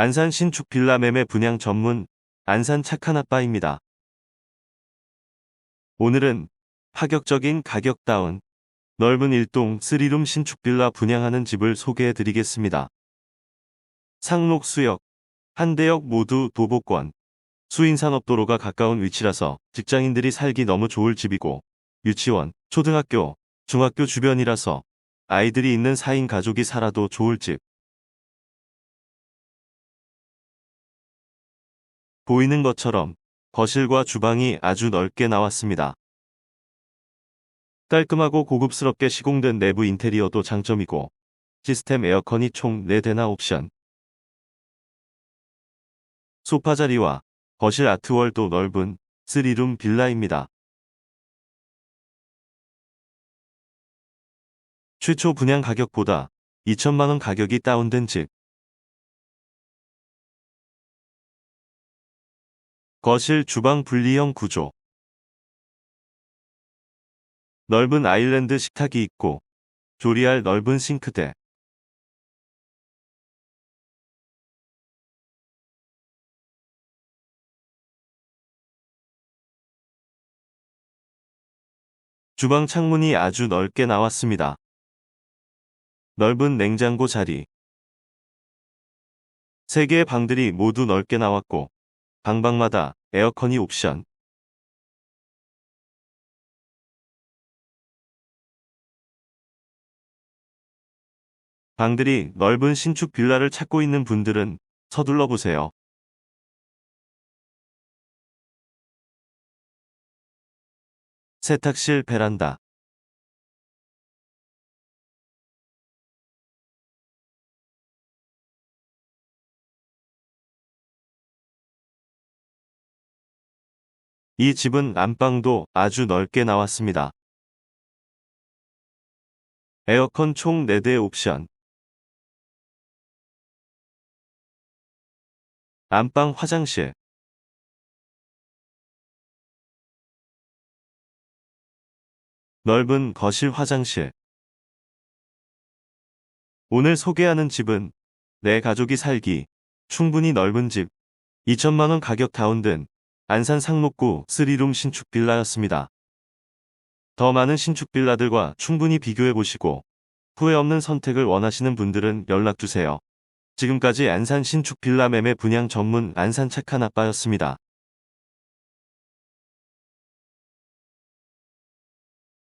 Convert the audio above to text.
안산 신축 빌라 매매 분양 전문 안산 착한 아빠입니다. 오늘은 파격적인 가격 다운 넓은 일동 3룸 신축 빌라 분양하는 집을 소개해 드리겠습니다. 상록 수역, 한대역 모두 도보권, 수인산업도로가 가까운 위치라서 직장인들이 살기 너무 좋을 집이고 유치원, 초등학교, 중학교 주변이라서 아이들이 있는 4인 가족이 살아도 좋을 집. 보이는 것처럼 거실과 주방이 아주 넓게 나왔습니다. 깔끔하고 고급스럽게 시공된 내부 인테리어도 장점이고 시스템 에어컨이 총 4대나 옵션. 소파 자리와 거실 아트월도 넓은 3룸 빌라입니다. 최초 분양 가격보다 2천만원 가격이 다운된 집. 거실 주방 분리형 구조. 넓은 아일랜드 식탁이 있고 조리할 넓은 싱크대. 주방 창문이 아주 넓게 나왔습니다. 넓은 냉장고 자리. 세 개의 방들이 모두 넓게 나왔고 방방마다 에어컨이 옵션. 방들이 넓은 신축 빌라를 찾고 있는 분들은 서둘러 보세요. 세탁실 베란다. 이 집은 안방도 아주 넓게 나왔습니다. 에어컨 총 4대 옵션. 안방 화장실. 넓은 거실 화장실. 오늘 소개하는 집은 내 가족이 살기 충분히 넓은 집 2천만원 가격 다운된 안산 상록구 3룸 신축 빌라였습니다. 더 많은 신축 빌라들과 충분히 비교해 보시고 후회 없는 선택을 원하시는 분들은 연락주세요. 지금까지 안산 신축 빌라 매매 분양 전문 안산 착한 아빠였습니다.